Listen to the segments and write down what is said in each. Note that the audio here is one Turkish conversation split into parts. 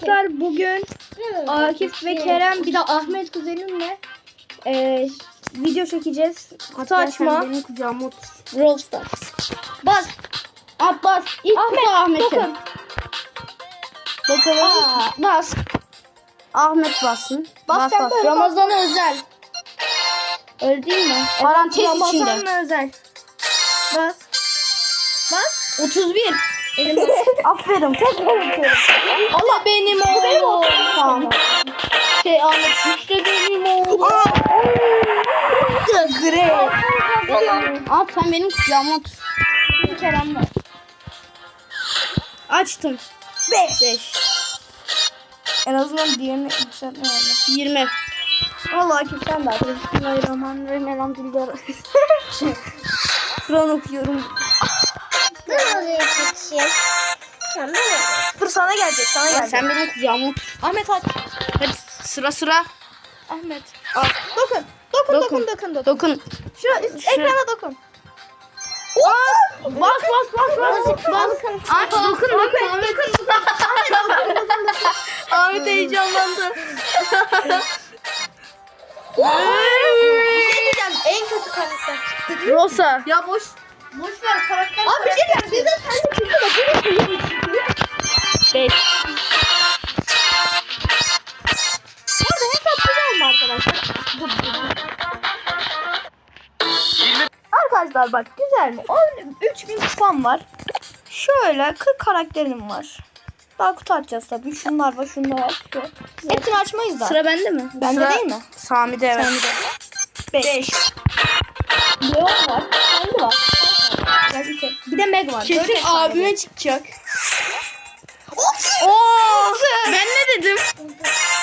Arkadaşlar bugün Akif ve Kerem bir de Ahmet kuzenimle e, video çekeceğiz. Kutu açma. Benim kucağıma otur. Brawl Stars. Bas. At bas. İlk Ahmet, kutu dokun. Bakalım. Aa. Bas. Ahmet bassın. Bas, sen böyle Ramazan'a özel. Öyle değil mi? Parantez içinde. Ramazan'la özel. Bas. Bas. 31. Elim Aferin. Tekrar atıyorum. Allah benim oğlum. Tamam. Şey Ahmet işte benim oğlum. Gre. Al sen benim kucağıma otur. Kerem var. Açtım. 5. 5. En azından diğerini yükseltme yani. 20. Allah Akif sen de. Bismillahirrahmanirrahim. Elhamdülillah. Kur'an okuyorum. Dur sana gelecek sana Ya gelecek. sen benim kucağıma otur. Ahmet aç. Hadi sıra sıra. Ahmet. Al. Dokun. Dokun dokun Dokun. dokun dokun. Dokun. Şu Şu- ekrana dokun. Bas bas bas bas. Bas. Aç dokun dokun. Ahmet. Ahmet heyecanlandı. Ne diyeceğim? En kötü karakter. Rosa. Ya boş. Boş ver karakter. Abi bir şey diyeceğim. Bizde sen de çıktı da bu ne çıkıyor? 5. Bu arada hesaplı olma arkadaşlar. Arkadaşlar bak güzel mi? 3000 kupam var. Şöyle 40 karakterim var. Daha kutu açacağız tabii. Şunlar var, şunlar var. Şu. Hepsini açmayız da. Sıra bende mi? Bende Sıra değil mi? Sami'de evet. Sami'de. 5. Leon var. Var. Kesin efsane. abime çıkacak. Oo, ben ne dedim?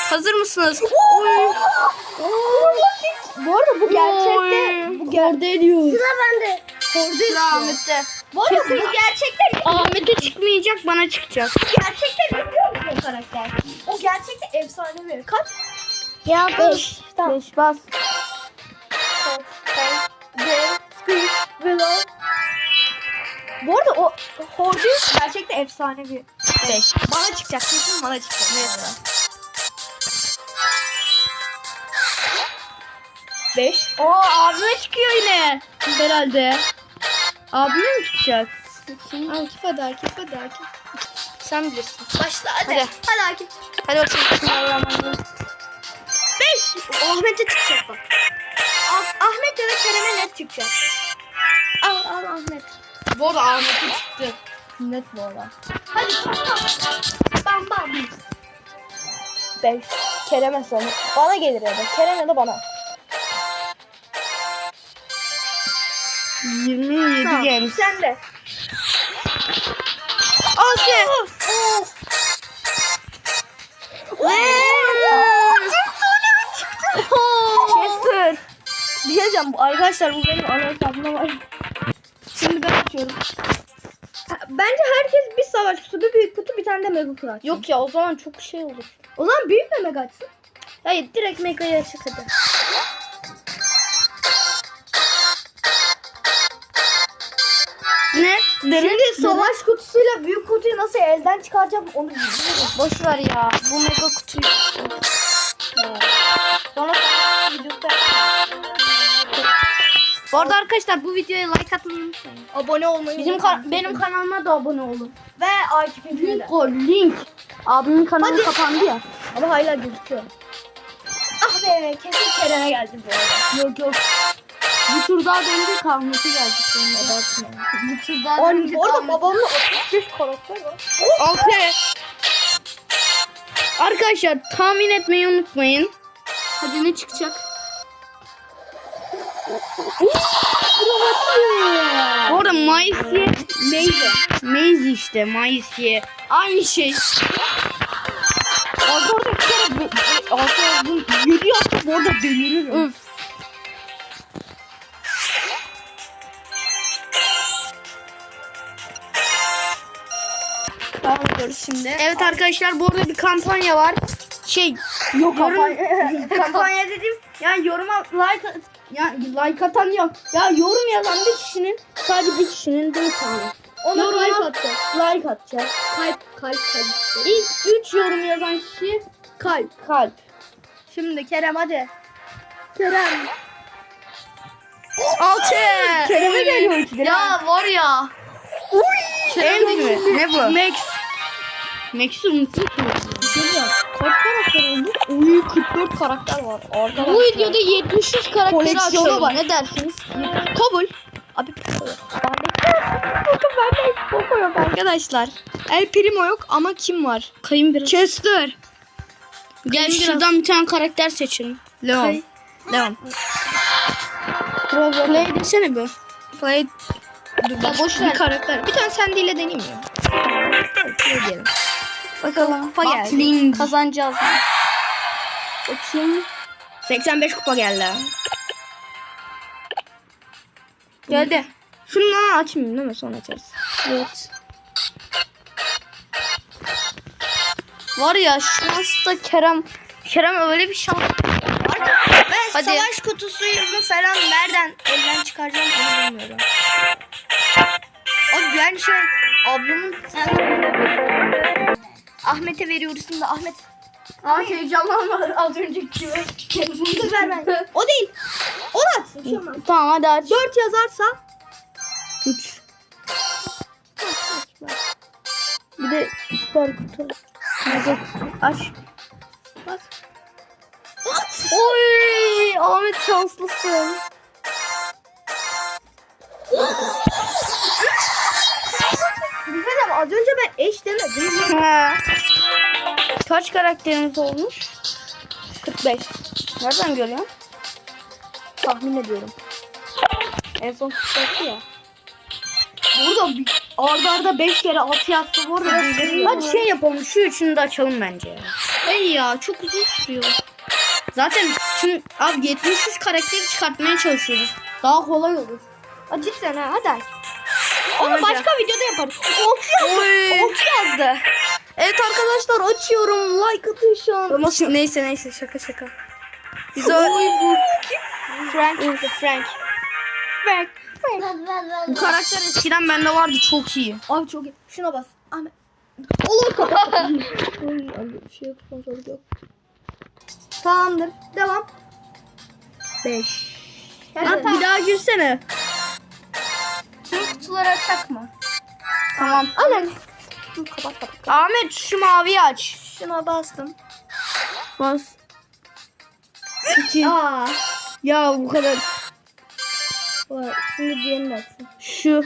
Hazır mısınız? Bu arada bu gerçekte bu ger ediyor. Sıra bende. Sıra Ahmet'te. Bu arada bu gerçekte Ahmet'e çıkmayacak bana çıkacak. gerçekte musun o karakter? O gerçekte efsanevi. Kaç? Ya 5. Tamam. 5 bas. Bu arada o Hordius gerçekte efsanevi. 5. Bana çıkacak kesin bana çıkacak. Evet. 5. Oo abime çıkıyor yine. Herhalde. Abime mi çıkacak? Akif hadi Akif hadi Akif. Sen bilirsin. Başla hadi. Hadi. Hadi, Akif. Hadi bakalım. Bismillahirrahmanirrahim. 5. Ahmet'e çıkacak bak. Ah- Ahmet ya da Kerem'e net çıkacak. Al al Ahmet. Bu arada Ahmet'e çıktı. Net bu arada. Hadi bam bam. 5. Kerem'e sana. Bana gelir ya da. Kerem ya da bana. 27 Tamam, games. Sen de. Okey. Chester. Bir şey diyeceğim. Bu- Arkadaşlar bu benim ana hesabımda var. Açıyorum. Bence herkes bir savaş kutu, bir büyük kutu, bir tane de mega kutu açsın. Yok ya o zaman çok şey olur. O zaman büyük de mega açsın. Hayır direkt mega'ya açık hadi. Ne? Şimdi savaş kutusuyla büyük kutuyu nasıl elden çıkaracağım onu bilmiyorum. Boş ver ya. Bu mega kutuyu. Bu arada arkadaşlar bu videoya like atmayı unutmayın. abone olmayı Bizim unutmayın. ka- benim kanalıma da abone olun. ve Akif'in. Link o link. Abimin kanalı Hadi. kapandı ya. Ama hala gözüküyor. Ah be kesin Kerem'e geldi bu arada. Yok yok. Bir tur daha döndük Ahmet'e geldik sonra. Abartma. Bir tur daha Ay, döndük bu arada babamla 65 karakter var. Okey. Arkadaşlar tahmin etmeyi unutmayın. Hadi ne çıkacak? Bu arada Maisye Maize. Maize işte Maisye. Aynı şey. Orada orada bir kere be- be- orada bu yedi yaptı bu arada deliririm. Öf. Tamam şimdi. Evet arkadaşlar bu arada bir kampanya var. Şey Yok kampanya. kampanya dedim. Yani yoruma like ya like atan yok. Ya yorum yazan bir kişinin sadece bir kişinin değil sanırım. Ona Yorum kalp atacağız. Like atacağız. Kalp kalp kalp. İlk 3 yorum yazan kişi Kalp. kalp. Şimdi Kerem hadi. Kerem. 6. Kerem'e geliyor lira. Ya var ya. Kerem mi? Ne bu? Max. Max'i unuttum ki. Şurada. Kaç karakter oldu? Uy 44 karakter var. Arkadaşlar. Bu videoda 73 karakteri Koleksiyonu açalım. var. Ne dersiniz? kabul. Abi Poco yok arkadaşlar. El Primo yok ama kim var? Kayın biraz. Chester. Gel Kayın şuradan bir tane karakter seçelim. Leon. Kay- Leon. Play desene bir. Play. Dur Ya boş bir karakter. Bir tane sendiyle deneyeyim ya. Ne diyelim. Bakalım. Kupa geldi. Batling. Kazanacağız mı? Bakayım. 85 kupa geldi. Geldi. Şunu açmayayım değil mi? Sonra açarız. Evet. Var ya şansta Kerem Kerem öyle bir şans. Ben Hadi. savaş kutusunu falan nereden elden çıkaracağım onu bilmiyorum. O yani şey ablamın Ahmet'e veriyoruz şimdi Ahmet. Ahmet heyecanlanma az önceki gibi. Bunu ver ben. O değil. O da atsın. Şu an. Tamam hadi aç. 4 yazarsa 3. bir de süper kutu. Hadi aç. At. Oy Ahmet şanslısın. Güzel ama az önce ben eş demedim. Kaç karakterimiz olmuş? 45. Nereden görüyorsun? Tahmin ediyorum. En son 45 ya. Burada bir, arda arda 5 kere 6 yaptı. Bu arada Hadi şey yapalım şu üçünü de açalım bence ya. Ey ya çok uzun sürüyor. Zaten şimdi abi 73 karakteri çıkartmaya çalışıyoruz. Daha kolay olur. Hadi cidden ha hadi. Onu başka videoda yaparız. Okçu yazdı. Okçu yazdı. Evet arkadaşlar açıyorum. Like atın şu an. Neyse neyse şaka şaka. Biz o... Frank. Frank. Frank. Bu karakter eskiden bende vardı çok iyi. Abi çok iyi. Şuna bas. Ahmet. Olur kapat. şey yok. Sponsorluk yok. Tamamdır. Devam. 5. Lan bir daha girsene. Tüm kutuları açak mı? Tamam. Aynen. Dur kapat kapat. Ahmet şu maviyi aç. Şuna bastım. Bas. İki. Aa. Ya bu kadar. Şimdi diğerini açsın. Şu.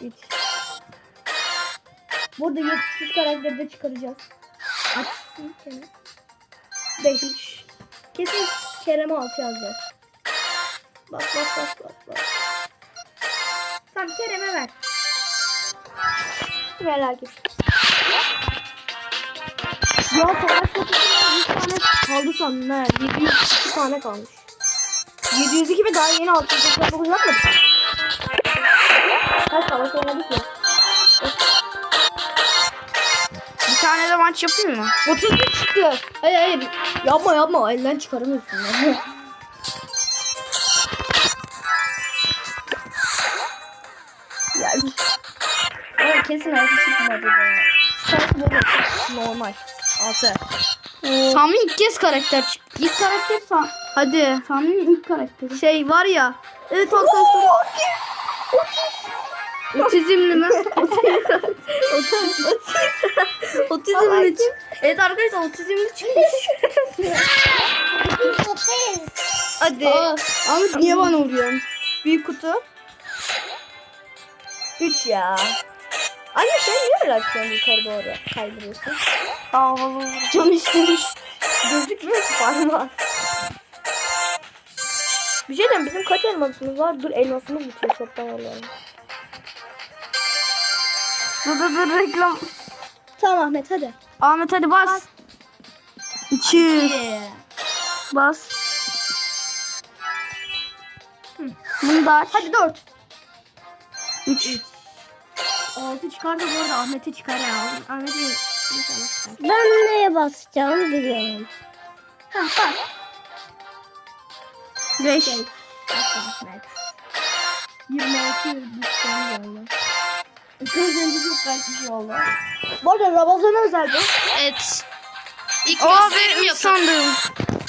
3. Burada 73 karakteri de çıkaracağız. Açsın Kerem. 5. Kesin Kerem'e 6 yazacak. Bak bak bak bak bak. Tamam Kerem'e ver. Merak et. Ya savaş kutusundan 100 tane kaldı sandım ha. 702 tane kalmış. 702 mi daha yeni 609 yapmadık. Kaç savaş oynadık ya? Bir tane de maç yapayım mı? 31 çıktı. Hayır hayır. Yapma yapma. Elden çıkaramıyorsun. Ya. normal. Altı. Sami ilk kez karakter çıktı. İlk karakter Sam. Hadi. Sami'nin ilk karakteri. Şey var ya. Evet arkadaşlar. Otizmli mi? Otizmli çık. Evet arkadaşlar otizmli çıkmış. Hadi. Aa, Ahmet niye bana vuruyorsun? Büyük kutu. 3 ya. Anne sen niye öyle açıyorsun yukarı doğru kaydırıyorsun? Havalı. Can istemiş. Gözükmüyor ki parmağı. Bir şey diyeyim bizim kaç elmasımız var? Dur elmasımız bitiyor çoktan alıyorum. Dur dur dur reklam. Tamam Ahmet hadi. Ahmet hadi bas. İki. Bas. Bunu da aç. Hadi 4. Üç. 6 çıkardı bu arada Ahmet'i çıkar ya. Ahmet'i inşallah çıkar. Ben neye basacağımı biliyorum. Ha bak. Beş. Bak Ahmet. 26 düştüğümüz oldu. İkimiz önce çok kaçmış oldu. Bu arada Ramazan özel bu. Evet. İlk Aa gösterim yapalım. sandım.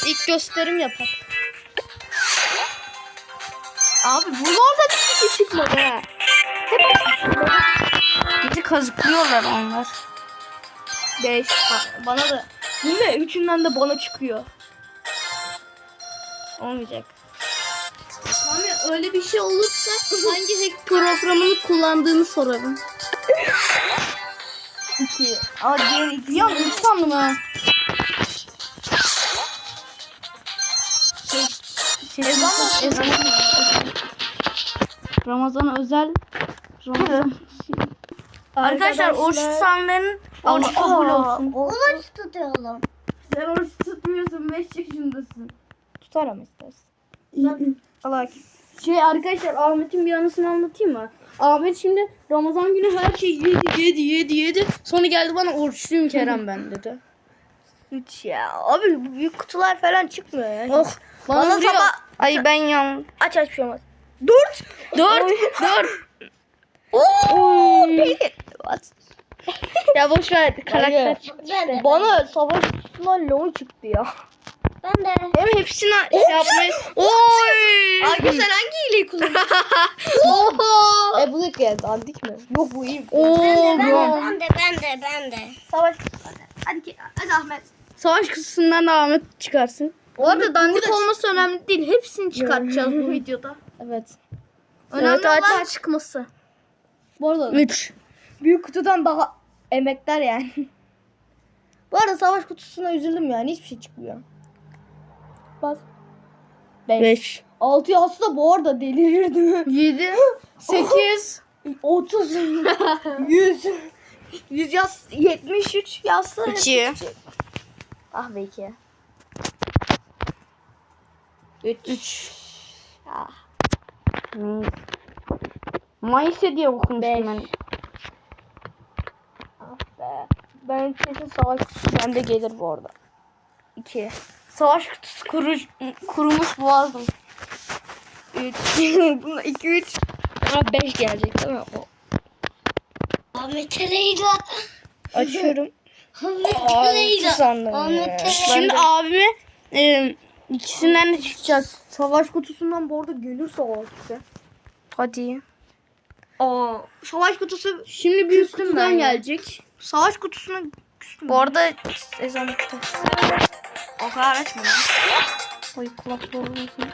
İlk gösterim yapalım. Abi bunlarda bir şey çıkmadı ha. Kazıklıyorlar onlar. 5 bana da. Değil mi? Üçünden de bana çıkıyor. Olmayacak. Abi öyle bir şey olursa hangi hack programını kullandığını sorarım. 2. Ama diğer 2. Ya üç sandım ha. Şey, Ezan mı? ezan. Ramazan özel. Ramazan. Arkadaşlar oruç tutanların oruç kabul olsun. Oruç tutuyorum. Sen oruç tutmuyorsun 5 yaşındasın. Tutarım istersen. Allah Şey arkadaşlar Ahmet'in bir anısını anlatayım mı? Ahmet şimdi Ramazan günü her şeyi yedi yedi yedi yedi. Sonra geldi bana oruçluyum Kerem ben dedi. 3 ya. Abi bu büyük kutular falan çıkmıyor ya. Oh bana, Bana sabah- Ay ben yan. Aç aç bir şey olmaz. 4. 4 4. Oo, peki. What? Ya boş ver karakter çıktı. Bana savaş kutusundan LOL çıktı ya. Ben de. Hem hepsini şey yapmayı. Oy. Abi sen hangi hileyi kullanıyorsun? Oho. E bu da geldi. Antik mi? Yok bu iyi. Oo, Ben de, ben de, ben de, ben de. Savaş. Hadi, ki- hadi Ahmet. Savaş kutusundan da Ahmet çıkarsın. Bu arada dandik olması önemli değil. Hepsini çıkartacağız bu videoda. Evet. Önemli Evet, aç, olan aç. çıkması. Bu arada 3. büyük kutudan daha emekler yani. Bu arada savaş kutusuna üzüldüm yani. Hiçbir şey çıkmıyor. Bas. 5. 5. 6 yazsa da bu arada delirirdim. 7. 8. 30. 100. 100 yaz. 73 yazsa. 2. Ah be 2. 3. Ah. Mayıs'e diye okumuştum ben. Ah be. Ben kesin savaş kutusu bende gelir bu arada. 2. Savaş kutusu Kuru, kurumuş boğazım. 3. Buna 2 3. Ama 5 gelecek değil mi? O. Ahmet Ereyla. Açıyorum. Ahmet sandım. Ahmet. Şimdi abime e, ikisinden de çıkacak. Savaş kutusundan bu arada gelir savaş kutusu. Hadi. Aa, savaş kutusu Şimdi büyük Küstüm kutudan ben gelecek. savaş kutusuna küstüm. Bu arada ezan bitti. o kadar açma lan. Oy kulaklığı olmasın.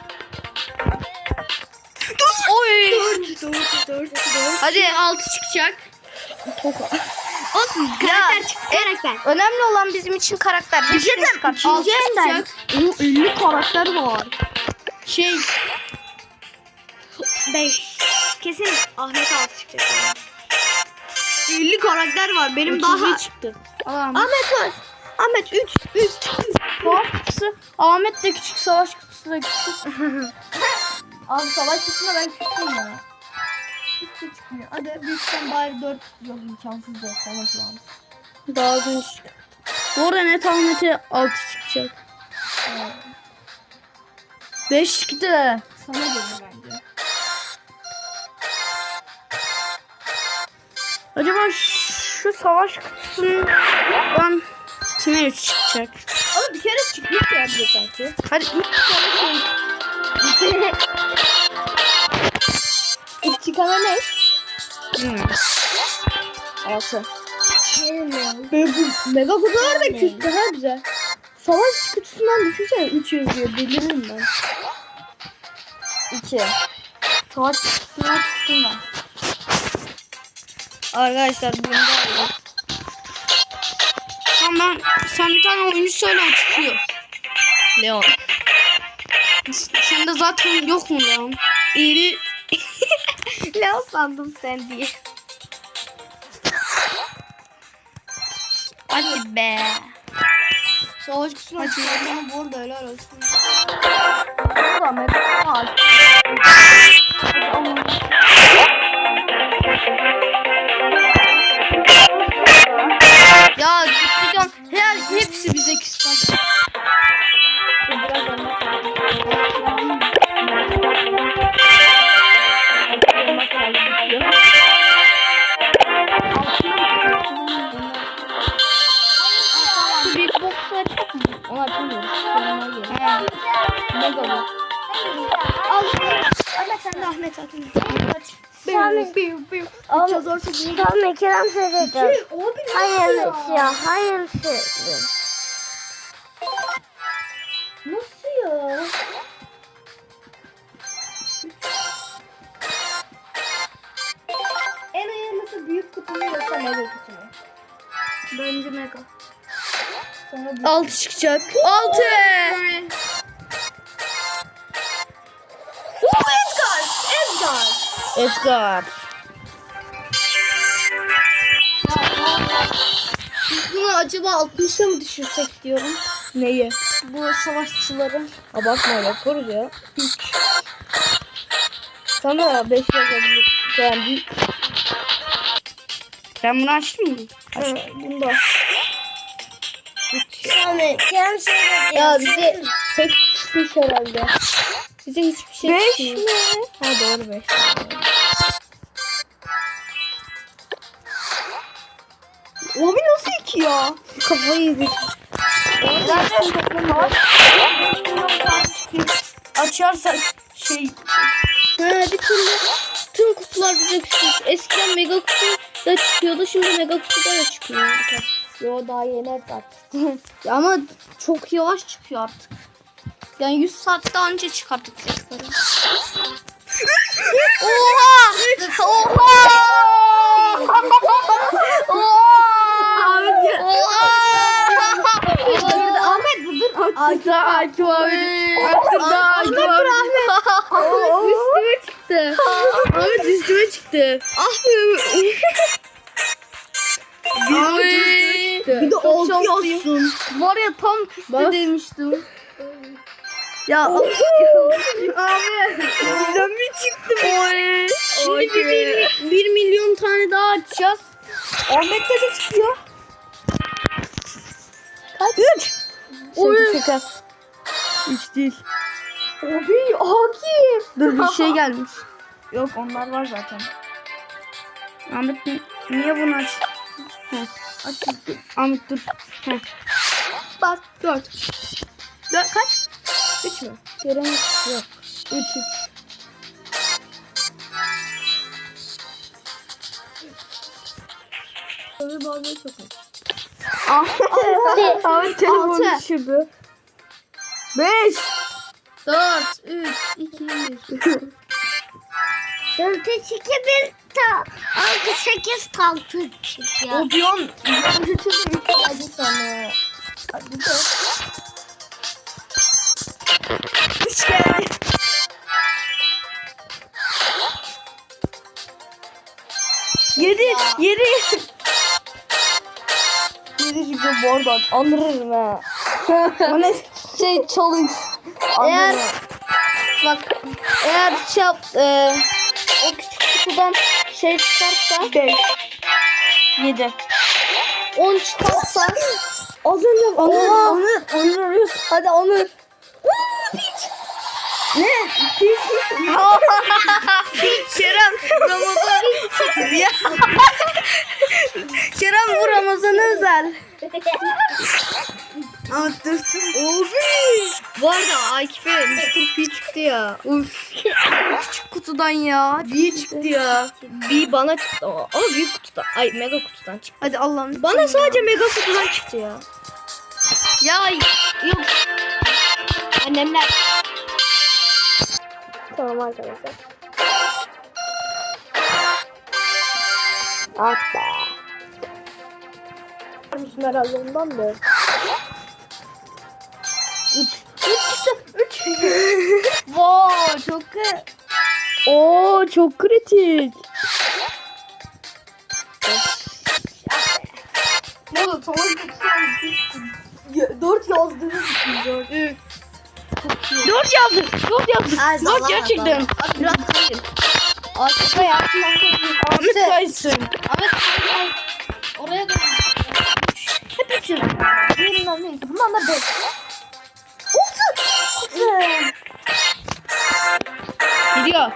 Oy. 4 4 4 4. Hadi 6 çıkacak. Olsun karakter çık karakter. Önemli olan bizim için karakter. Bir şey İkinci elden. Oğlum 50 karakter var. Şey 5. Kesin Ahmet altı çıkacak. Yani. 50 karakter var. Benim daha. daha çıktı. Allah'ım. Ahmet var. Ahmet 3 3. Savaş kutusu. Ahmet de küçük savaş kutusu da küçük. Abi savaş kutusuna ben küstüm ya. Hiç şey çıkmıyor. Hadi büyükten bari 4 yok imkansız 4 falan şu an. Daha önce çıktı. Bu arada net Ahmet'e 6 çıkacak. 5 çıktı. Sana gelir Acaba şu savaş kutusundan kime 3 çıkacak? Ama bir kere çıkmış ya bize sanki. Hadi ilk İlk çıkana ne? 6. Bilmiyorum. Böyle bu mega kutular da küstü ha bize. Savaş kutusundan düşünsene 3 yazıyor deliririm ben. 2. Savaş kutusundan ben. Arkadaşlar bunda Tamam sen bir tane oyuncu söyle çıkıyor. Leon. Sende zaten yok mu Leon? İri Leon sandım sen diye. Hadi be. Savaş kutusuna çıkartmanı bu arada helal olsun. Bu da mega kutu. Ya gittikten her hepsi bize küstü. Büyük boksu açık mı? Onu açamıyoruz. Mega bok. Al. Ahmet sen de Ahmet atın. Sami. Çok zor çekiyor. Sami Kerem söyleyeceğim. Abi Hayırlısı ya. Hayırlısı. Nasıl ya? En hayırlısı büyük kutu mu yoksa mega kutu mu? Bence mega. Sonra büyük 6 çıkacak. 6. Edgar! Edgar! Biz bunu acaba 60'a mı düşürsek diyorum. Neyi? Bu savaşçıları. Abartma yaparız ya. 3. Sana 5 yazabilir. Yani bir... Sen bunu açtın mı? Evet, bunda. Sami Kerem söyleyeceğim. Ya bize tek çıkmış herhalde. Bize hiçbir şey 5 çıkmıyor. mi? Ha doğru 5. Abi nasıl 2 ya? Kafayı yedik. Açarsak şey Ha bir türlü tüm kutular bize çıkıyor. Eskiden mega kutu da çıkıyordu. Şimdi mega kutuda da çıkıyor. Yo daha yeni. Ya Ama çok yavaş çıkıyor artık. Yani 100 saat daha önce çıkarttık. Oha! Oha! Oha! Ahmet dur dur. Akif Akif abi. Akif abi. Üstüme çıktı. Ahmet üstüme çıktı. Abi. Bir de Çok 6 şanslıyım. yazsın. Var ya tam küstü demiştim. Ya Ahmet. Bizden mi çıktı bu? Şimdi bir, bir milyon tane daha açacağız. Ahmet'te de çıkıyor. Kaç? 3. Oy. Şaka şaka. 3 değil. Abi Akif. Dur bir şey gelmiş. Yok onlar var zaten. Ahmet ni- niye bunu aç? Heh, aç. Dur. Ahmet dur. Heh. Bak 4. Dört, kaç? 3 mü? Göremedim. Yok. 3 3. Öbür bazıları çok iyi. Ahmet telefonu Altı. düşürdü. 5. 4, 3, 2, 1. Dörtte çıkı bir ta. Altı sekiz altı çık ya. O çıktı 3 geldi sana. Hadi de. 3 geldi. Yedi, yedi. Bu arada. Anırırım ha. ne? Şey challenge. Eğer bak eğer şey yap, e, o küçük kutudan şey çıkarsa 5. 7. 10 çıkarsa Az önce. Onur, Onur arıyorsun. hadi Onur. Ne? Kerem Ramazan. ya. Kerem bu Ramazan özel. Ama dursun. Abi. Bu arada Akif'e Mr. P çıktı ya. Uf. Küçük kutudan ya. B çıktı ya. Bir bana çıktı ama, ama büyük kutudan. Ay mega kutudan çıktı. Hadi Allah'ım. Bana sadece mega kutudan çıktı ya. Ya yok. Annemler. Tamam arkadaşlar. Ah Varmışsın herhalde ondan da. 3. 3 çıktı. 3. Wow, çok Oo çok kritik. Ne oldu? Tamam. 4 yazdığınız için 4. Üf. 4 yazdım. 4 yazdım. Ay, 4 sallama, gerçekten. Abi biraz kayın. Akif'e yaptım. Ahmet kaysın. Ahmet ay, oraya da 3 Birinden neydi? Bundan da 5. Gidiyor.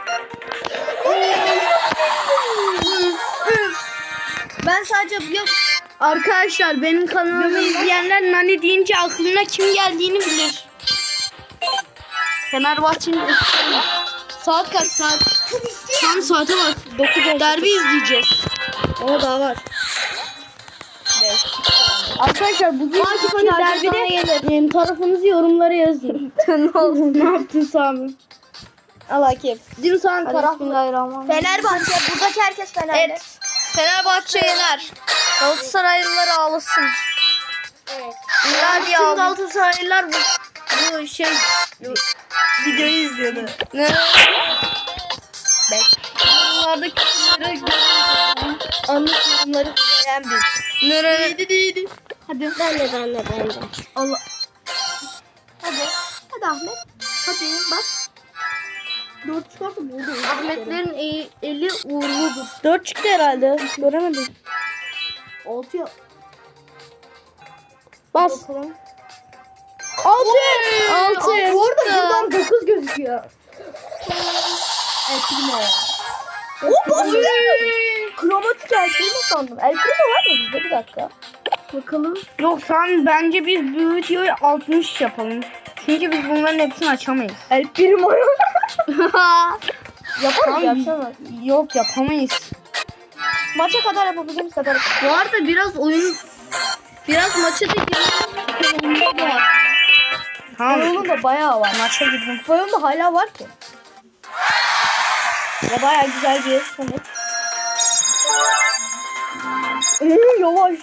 Ben sadece yok Arkadaşlar benim kanalımı izleyenler Nani deyince aklına kim geldiğini bilir. Fenerbahçe'nin Saat kaç saat? An saate bak. 9 Derbi izleyeceğiz. O daha var. Arkadaşlar bugün derbide benim tarafınızı yorumlara yazın. ne oldu? ne yaptın Sami? Allah Akif. Dün sen taraf. Fenerbahçe. Buradaki herkes Fenerli. Evet. Fenerbahçe yener. Galatasaraylılar ağlasın. Evet. Hadi ya. Galatasaraylılar bu, bu şey videoyu izliyordu. Ne? Yorumlarda küfürleri görüyorum. Anlık yorumları beğen biz. Nere? Değdi. Ben de ben de ben de. Allah. Hadi. Hadi Ahmet. Hadi bak. Dört çıkarsa burada. Ahmetlerin eli, eli uğurludur. 4 çıktı herhalde. Göremedim. Altı ya. Bas. Bakalım. 6. 6. Orada buradan dokuz gözüküyor. Ya. O basıyor. Kromatik El Primo sandım. El Primo var mı bizde? Bir dakika. Bakalım. Yok sen bence biz bu videoyu 60 yapalım. Çünkü biz bunların hepsini açamayız. El Primo. Yaparız Tamam. yapsamaz. Yok yapamayız. Maça kadar yapabildiğimiz kadar. Bu arada biraz oyun biraz maça da girmek Tamam. Oyunun da bayağı var. Maça girdim. Oyunda hala var ki. Ya bayağı güzel bir sonuç. Ee, yavaş.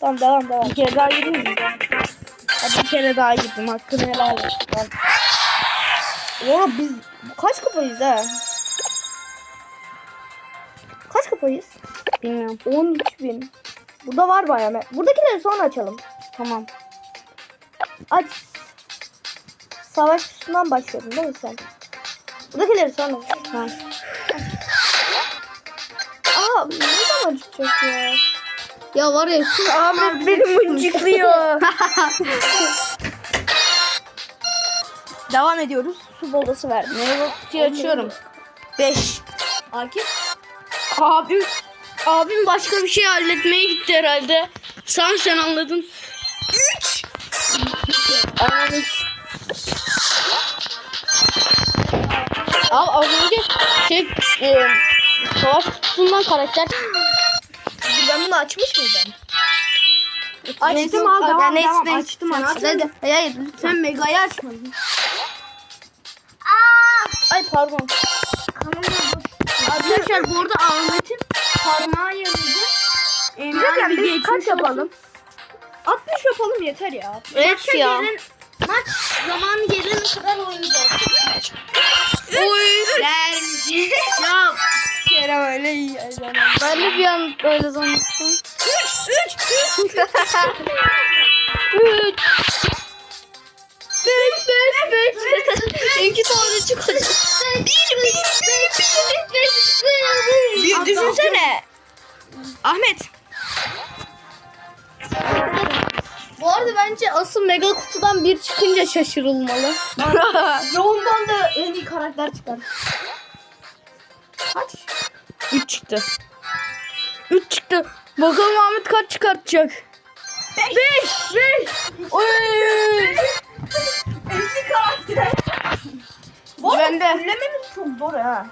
Tamam devam devam. Bir kere daha gireyim mi? Hadi bir kere daha girdim. Hakkını helal et. Ya biz kaç kapayız ha? Kaç kapayız? Bilmiyorum. 13 bin. Burada var bayağı. Buradakileri sonra açalım. Tamam. Aç. Savaş üstünden başlıyordun değil mi sen? Buradakileri sonra. Tamam. Aa ne zaman çıkacak ya? Ya var ya şu Ahmet benim mıncıklıyor. Devam ediyoruz. Su bolası verdim. Merhaba kutuyu açıyorum. 5. Akif. Abim abim başka bir şey halletmeye gitti herhalde. Sen sen anladın. 3 Anladım. Abi az önce şey e, savaş kutusundan karakter Ben bunu açmış mıydım? Açtım al devam devam. Açtım Sen açtım. hadi. Hayır, hayır lütfen Mega'yı açmadın. Ay pardon. Arkadaşlar bu arada Ahmet'in parmağı yarıldı. Ee, Güzel yani bir biz geçmiş kaç yapalım? olsun. 60 yapalım yeter ya. Evet Maça ya. gelin- maç zamanı gelene kadar oynayacağız. Oy. Vermiş. ya Kerem öyle iyi. Ben de bir an öyle zannettim. 3 3 3 5 5 5 İki tane çıkacak. Bir düşünsene. Ahmet. Bu arada bence asıl mega kutudan bir çıkınca şaşırılmalı. Yoğundan da en iyi karakter çıkar. Kaç? 3 çıktı. 3 çıktı. Bakalım Ahmet kaç çıkartacak. 5 5 Oy! 50 karakter. Bu arada Bende. fullememiz çok zor ha.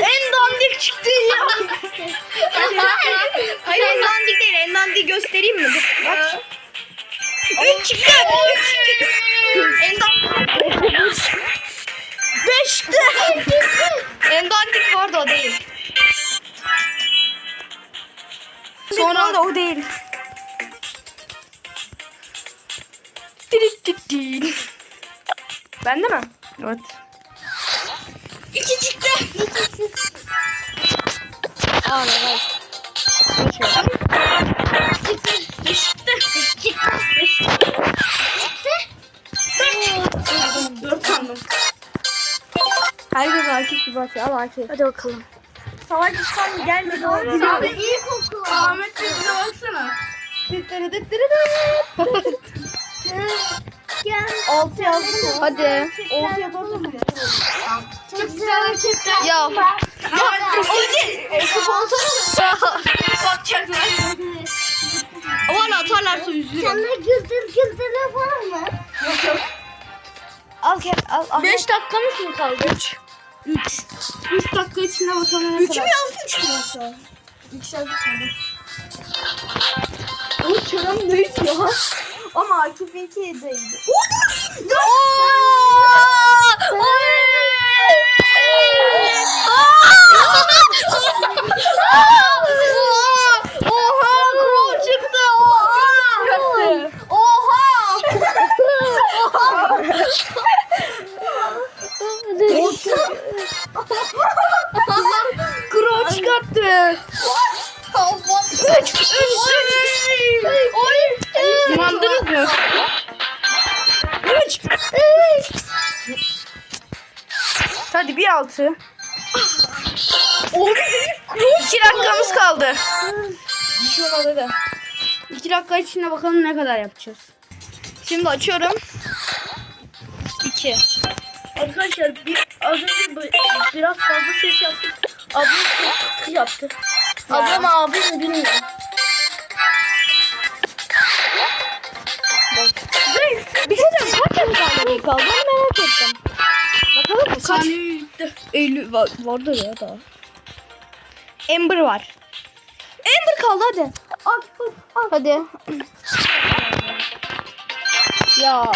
En dandik çıktı ya. Hayır en dandik değil. En dandik göstereyim mi? Dur, Bak. 3 çıktı. 3 çıktı. En dandik. 5 çıktı. En dandik bu arada o değil. Sonra da o değil. Bende mi? Evet. İki çıktı. Aa, evet. Dört sandım. Herkes Akif gibi açıyor. Al Akif. Hadi bakalım. Savaş İslam gelmedi. Abi iyi koku. Ahmet bize baksana. Gel. 6 yazdım. Hadi. Ortaya doğru mu? Çok güzel hareketler. Ya. Valla atarlarsa üzülürüm. Sana güldür güldür yapalım mı? Al gel al. al. 5 dakikamız mı kaldı? 3. 3. 3 dakika içinde bakalım 3 mü yazdı 3 mü yazdı? 3 yazdı sandım. O çorabı ne ya? Ama Akif 2'deydi. Oha! Kral çıktı. Oha! Oha! Kral çıkarttı. İnandınız mı? Üç. Hadi bir altı. İki dakikamız kaldı. Bir şey olmadı hadi. İki dakika içinde bakalım ne kadar yapacağız. Şimdi açıyorum. İki. Arkadaşlar bir az önce biraz fazla ses yaptık. Ablam yaptı. Ablam abi mi bilmiyorum. Bir şey diyeceğim. Kaç tane saniye kaldı? Onu merak ettim. Bakalım mı? Kaç? Saniye bitti. Eylül var, vardı ya daha. Ember var. Ember kaldı hadi. Al, al. Hadi. Ya.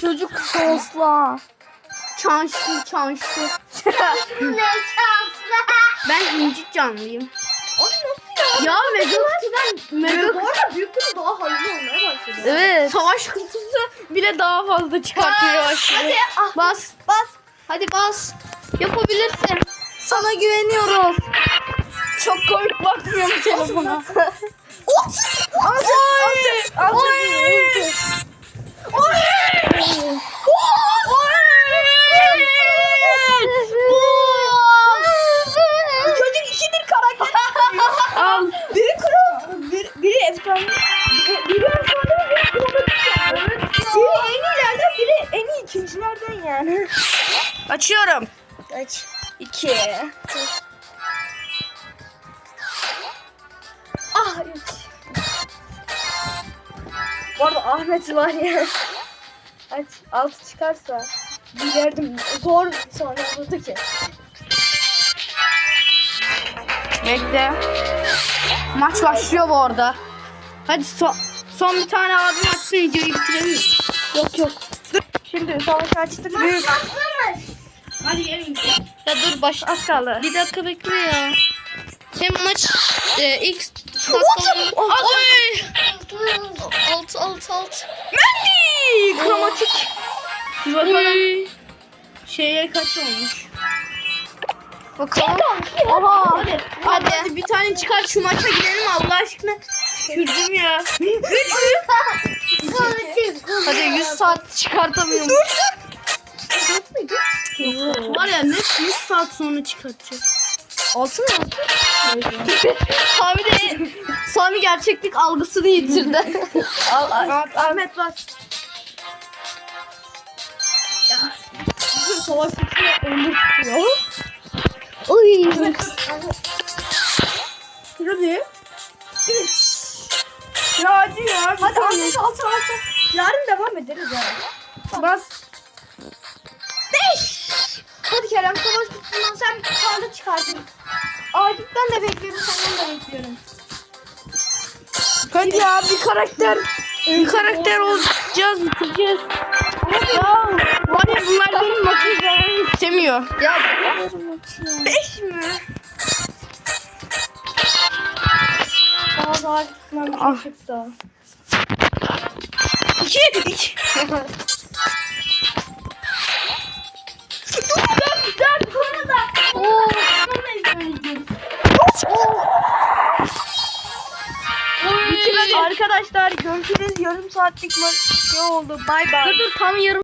Çocuk sosla. Çanşlı çanşlı. Ne şanslı. ben incik canlıyım. Abi nasıl ya? Ya Mega Bu arada büyük kutu daha hayırlı olmaya başladı. Evet. Savaş kutusu bile daha fazla çıkartmaya başladı. Hadi ah. Bas. Bas. Hadi bas. Yapabilirsin. Sana güveniyoruz. Çok komik bakmıyorum telefona. Altı. Altı. Çocuk Al. Biri kral, biri, biri efsane, biri, biri efsane, biri kromatik. Biri en iyilerden, biri en iyi ikincilerden yani. Açıyorum. Aç. İki. Ah üç. Bu arada Ahmet var ya. Aç. Altı çıkarsa. Bilirdim. Zor sonra olurdu ki. Bekle. Maç başlıyor bu arada. Hadi son, son bir tane abim açsın videoyu bitirelim. Yok yok. Şimdi savaşı açtık. Büyük. Hadi gelin. Ya dur baş. Az kaldı. Bir dakika bekle ya. Hem maç e, ilk. Oy. Alt alt alt. Mendy! Kromatik. Şeye kaç olmuş? Bakalım. Oha. Hadi. Hadi. Hadi bir tane çıkar şu maça gidelim Allah aşkına. Tükürdüm ya. Üç? Hadi 100 saat çıkartamıyorum. Var ya net 100 saat sonra çıkartacağız. Altı mı? Sami de Sami gerçeklik algısını yitirdi. Al, al, Ahmet bas. Ya, savaş olur ya. Oy. Hadi. Ya hadi ya. Hadi altı altı altı. Yarın devam ederiz ya. Bas. Beş. Hadi Kerem savaş kutusundan sen karlı çıkardın. Akif'ten de bekliyorum senden de bekliyorum. Hadi ya bir karakter. Bir karakter olacağız bitireceğiz. Ya var ya bunlar benim maçı izlememi istemiyor. Ya Beş mi? daha daha kutusundan bir Ah. şey çıksa. İki. Arkadaşlar görüşürüz. Yarım saatlik şey oldu. Bay bay. Dur dur tam yarım